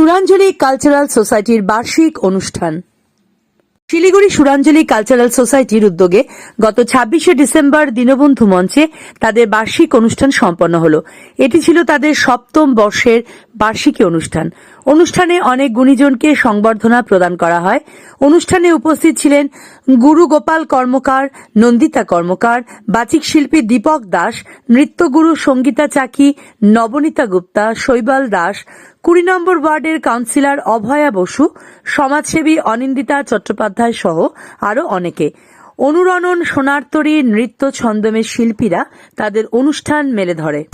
সুরাঞ্জলি cultural সোসাইটির বার্ষিক অনুষ্ঠান। শিলিগুড়ি সুরাঞ্জলি কালচারাল সোসাইটির উদ্যোগে গত ছাব্বিশে ডিসেম্বর দীনবন্ধু মঞ্চে তাদের বার্ষিক অনুষ্ঠান সম্পন্ন হল। এটি ছিল তাদের সপ্তম বর্ষের বার্ষিকী অনুষ্ঠান। অনুষ্ঠানে অনেক গুণীজনকে সংবর্ধনা প্রদান করা হয়। অনুষ্ঠানে উপস্থিত ছিলেন গুরু গোপাল কর্মকার, নন্দিতা কর্মকার, বাচিক শিল্পী দীপক দাস, নৃত্যগুরু সঙ্গীতা চাকি, নবনীতা গুপ্তা, শৈবাল দাস, কুড়ি নম্বর ওয়ার্ডের কাউন্সিলর অভয়া বসু, সমাজসেবী অনিন্দিতা চট্টোপাধ্যায় সহ আরও অনেকে। অনুরণন সোনারতরী নৃত্য ছন্দমের শিল্পীরা তাদের অনুষ্ঠান মেলে ধরে।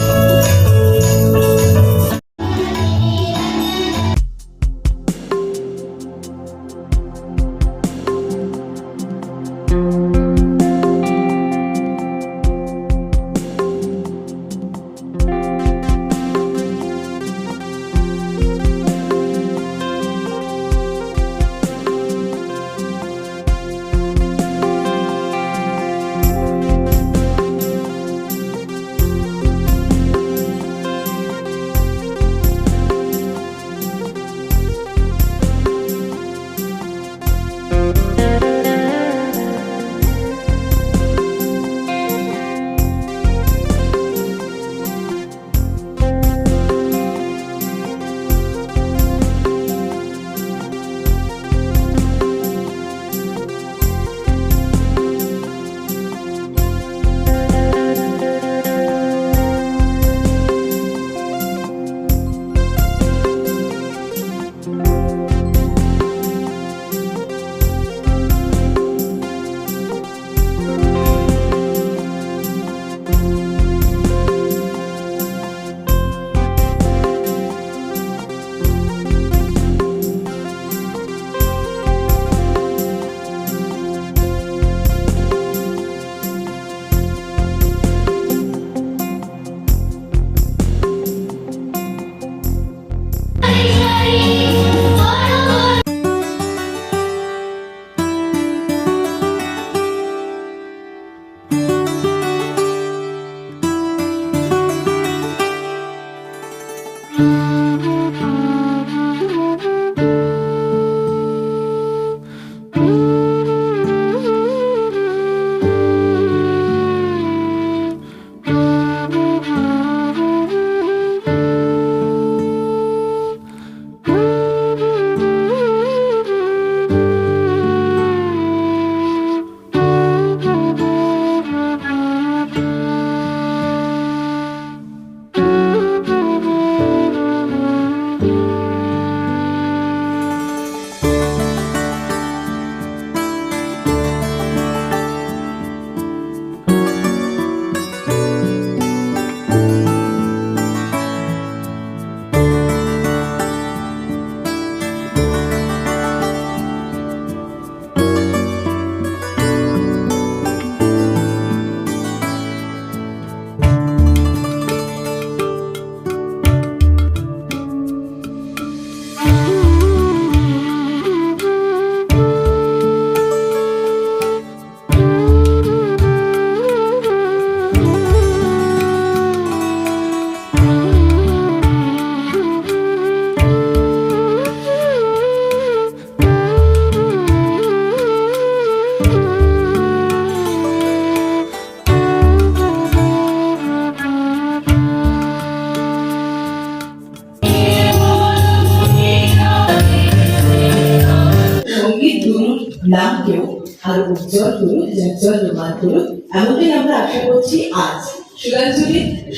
আরও উজ্জ্বল করুক জাজ্জল্যমান করুক এমনটাই আমরা আশা করছি আজ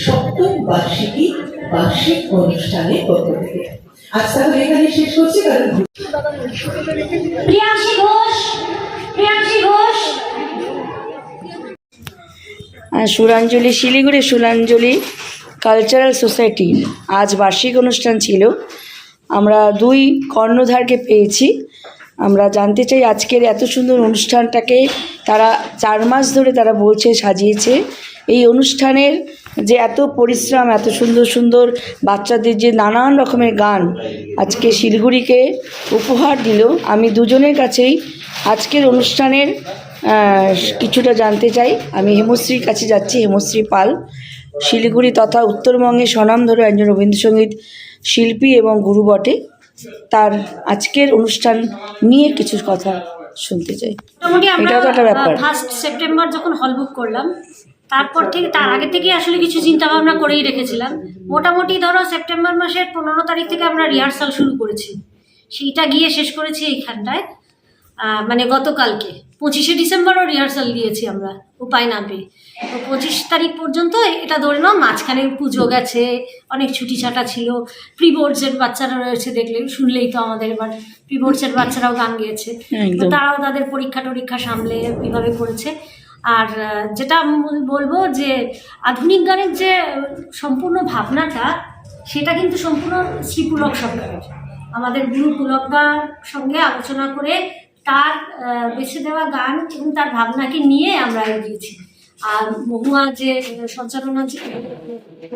সপ্তম বার্ষিকী বার্ষিক অনুষ্ঠানের পক্ষ থেকে আজ তাহলে এখানে শেষ করছি কারণ প্রিয়াংশী ঘোষ প্রিয়াংশী ঘোষ। সুরাঞ্জলি শিলিগুড়ি সুরাঞ্জলি কালচারাল সোসাইটি আজ বার্ষিক অনুষ্ঠান ছিল। আমরা দুই কর্ণধারকে পেয়েছি। আমরা জানতে চাই আজকের এত সুন্দর অনুষ্ঠানটাকে তারা চার মাস ধরে তারা বলছে, সাজিয়েছে। এই অনুষ্ঠানের যে এত পরিশ্রম, এত সুন্দর সুন্দর বাচ্চাদের যে নানান রকমের গান আজকে শিলিগুড়িকে উপহার দিল। আমি দুজনের কাছেই আজকের অনুষ্ঠানের কিছুটা জানতে চাই। আমি হেমশ্রীর কাছে যাচ্ছি, হেমশ্রী পাল। শিলিগুড়ি তথা উত্তরবঙ্গের স্বনামধন্য একজন রবীন্দ্রসঙ্গীত শিল্পী এবং গুরু বটে। তার আজকের অনুষ্ঠান নিয়ে কিছু কথা শুনতে চাই। এটাও তো একটা ব্যাপার। ফার্স্ট সেপ্টেম্বর যখন হল বুক করলাম তারপর থেকে তার আগে থেকে আসলে কিছু চিন্তা ভাবনা করেই রেখেছিলাম। মোটামুটি ধরো সেপ্টেম্বর মাসের পনেরো তারিখ থেকে আমরা রিহার্সাল শুরু করেছি। সেইটা গিয়ে শেষ করেছি এইখানটায়। আহ, মানে গতকালকে। পঁচিশে ডিসেম্বরও রিহার্সাল দিয়েছি আমরা উপায় না পেয়ে তো পঁচিশ তারিখ পর্যন্ত এটা ধরে নাও মাঝখানে পুজো গেছে অনেক ছুটি ছাটা ছিল। প্রি বোর্ডসের বাচ্চারা রয়েছে দেখলে শুনলেই তো আমাদের এবার প্রি বোর্ডসের বাচ্চারাও গান গিয়েছে। তো তারাও তাদের পরীক্ষা টরীক্ষা সামলে এইভাবে করেছে। আর যেটা বলব যে আধুনিক গানের যে সম্পূর্ণ ভাবনাটা সেটা কিন্তু সম্পূর্ণ শ্রীপুলক সরকারের। আমাদের গুরু পুলকদার সঙ্গে আলোচনা করে তার বেছে দেওয়া গান এবং তার ভাবনাকে নিয়ে আমরা এগিয়েছি। আর মহুয়া যে সঞ্চালনা যে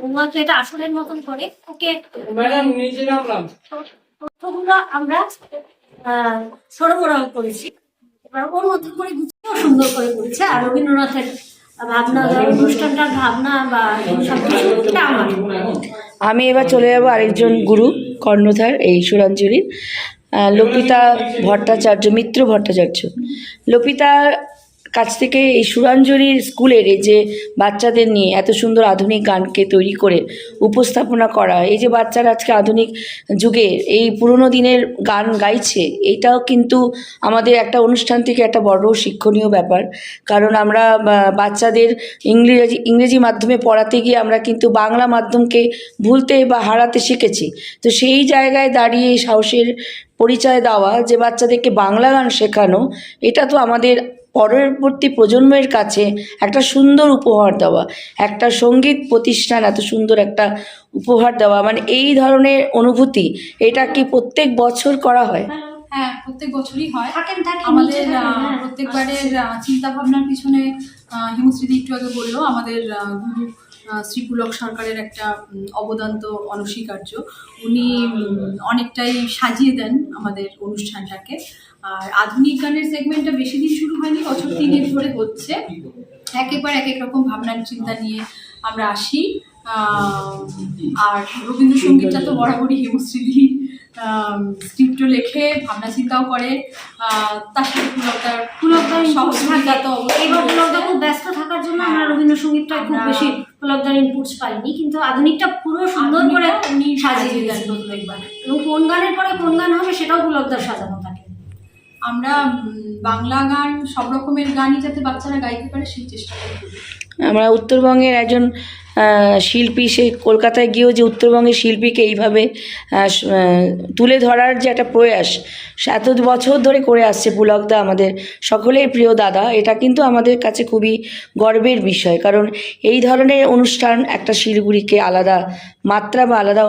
মহুয়া তো এটা আসলের মতন করে ওকে তথ্যগুলো আমরা আহ, সরবরাহ করেছি। এবার ওর মধ্যে করে গুছিয়েও সুন্দর করে করেছে। আর রবীন্দ্রনাথের ভাবনা অনুষ্ঠানটার ভাবনা বা সবকিছু এটা আমার। আমি এবার চলে যাব আরেকজন গুরু কর্ণধার এই সুরাঞ্জলির। লপিতা ভট্টাচার্য মিত্র ভট্টাচার্য। লপিতার কাছ থেকে এই সুরাঞ্জলির স্কুলের এই যে বাচ্চাদের নিয়ে এত সুন্দর আধুনিক গানকে তৈরি করে উপস্থাপনা করা, এই যে বাচ্চারা আজকে আধুনিক যুগে এই পুরনো দিনের গান গাইছে এইটাও কিন্তু আমাদের একটা অনুষ্ঠান থেকে একটা বড় শিক্ষণীয় ব্যাপার। কারণ আমরা বাচ্চাদের ইংরেজি ইংরেজি মাধ্যমে পড়াতে গিয়ে আমরা কিন্তু বাংলা মাধ্যমকে ভুলতে বা হারাতে শিখেছি। তো সেই জায়গায় দাঁড়িয়ে সাহসের পরিচয় দেওয়া, যে বাচ্চাদেরকে বাংলা গান শেখানো, এটা তো আমাদের পরবর্তী প্রজন্মের কাছে একটা সুন্দর উপহার দেওয়া একটা সংগীত প্রতিষ্ঠান এত সুন্দর একটা উপহার দেওয়া মানে এই ধরনের অনুভূতি এটা কি প্রত্যেক বছর করা হয়? হ্যাঁ প্রত্যেক বছরই হয়। থাকেন থাকেন আমাদের হ্যাঁ, প্রত্যেকবারের চিন্তা ভাবনার পিছনে হিমশ্রীদি একটু আগে বলল আমাদের গুরু আহ, শ্রী পুলক সরকারের একটা অবদান তো অনস্বীকার্য। উনি অনেকটাই সাজিয়ে দেন আমাদের অনুষ্ঠানটাকে। আর আধুনিক গানের সেগমেন্টটা বেশি দিন শুরু হয়নি বছর তিনের ধরে হচ্ছে। এক একবার এক এক রকম ভাবনার চিন্তা নিয়ে আমরা আসি। আর রবীন্দ্রসঙ্গীতটা তো বরাবরই হিমশ্রীদি স্ক্রিপ্টও লেখে ভাবনা চিন্তাও করে। তার সাথে পুলকদার পুলকদার সহযোগিতা তো এবার পুলকদা খুব ব্যস্ত থাকার জন্য আমরা রবীন্দ্রসঙ্গীতটা খুব বেশি পুলকদার ইনপুটস পাইনি কিন্তু আধুনিকটা পুরো সুন্দর করে সাজিয়ে দিলেন প্রত্যেকবার এবং কোন গানের পরে কোন গান হবে সেটাও উপলব্ধ সাজানো থাকে। আমরা বাংলা গান, সব রকমের গানই যাতে বাচ্চারা গাইতে পারে, সেই চেষ্টাটা করি। আমরা উত্তরবঙ্গের একজন শিল্পী, সে কলকাতায় গিয়েও যে উত্তরবঙ্গের শিল্পীকে এইভাবে তুলে ধরার যে একটা প্রয়াস এত বছর ধরে করে আসছে পুলকদা আমাদের সকলের প্রিয় দাদা। এটা কিন্তু আমাদের কাছে খুবই গর্বের বিষয়, কারণ এই ধরনের অনুষ্ঠান একটা শিলিগুড়িকে আলাদা মাত্রা বা আলাদা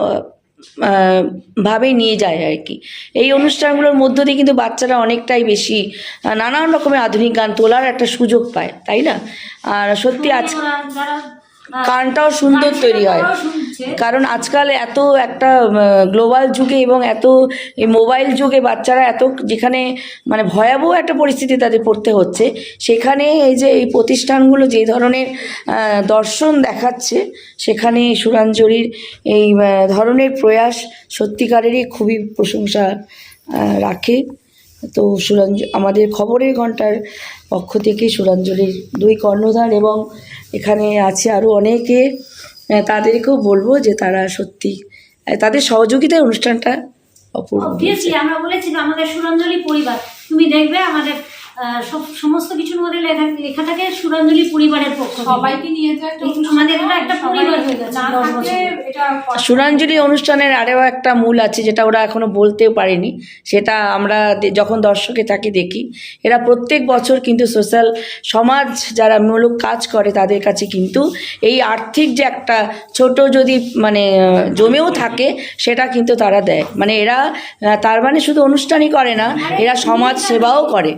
ভাবে নিয়ে যায় আর কি। এই অনুষ্ঠানগুলোর মধ্য দিয়ে কিন্তু বাচ্চারা অনেকটাই বেশি নানান রকমের আধুনিক গান তোলার একটা সুযোগ পায়, তাই না? আর সত্যি আজ আহ, গানটাও সুন্দর তৈরি হয়। কারণ আজকাল এত একটা গ্লোবাল যুগে এবং এত এই মোবাইল যুগে বাচ্চারা এত যেখানে মানে ভয়াবহ একটা পরিস্থিতি তাদের পড়তে হচ্ছে সেখানে এই যে এই প্রতিষ্ঠানগুলো যে ধরনের দর্শন দেখাচ্ছে সেখানে সুরাঞ্জলির এই ধরনের প্রয়াস সত্যিকারেরই খুবই প্রশংসা রাখে। তো সুরঞ্জ আমাদের খবরের ঘণ্টার পক্ষ থেকে সুরাঞ্জলির দুই কর্ণধার এবং এখানে আছে আরও অনেকে তাদেরকেও বলব যে তারা সত্যি তাদের সহযোগিতায় অনুষ্ঠানটা অপূর্ব আমরা বলেছি আমাদের সুরঞ্জলি পরিবার তুমি দেখবে আমাদের সব- সমস্ত কিছুর মধ্যে লেখা লেখা থাকে সুরঞ্জলি পরিবারের পক্ষ সবাইকে নিয়ে আমাদের একটা পরিবার হয়ে গেছে সুরাঞ্জলি অনুষ্ঠানের আরও একটা মূল আছে যেটা ওরা এখনও বলতেও পারেনি। সেটা আমরা যখন দর্শকে থাকি দেখি এরা প্রত্যেক বছর কিন্তু সোশ্যাল সমাজ যারা মূলক কাজ করে তাদের কাছে কিন্তু এই আর্থিক যে একটা ছোট যদি মানে জমেও থাকে সেটা কিন্তু তারা দেয়। মানে এরা তার মানে শুধু অনুষ্ঠানই করে না এরা সমাজ সেবাও করে।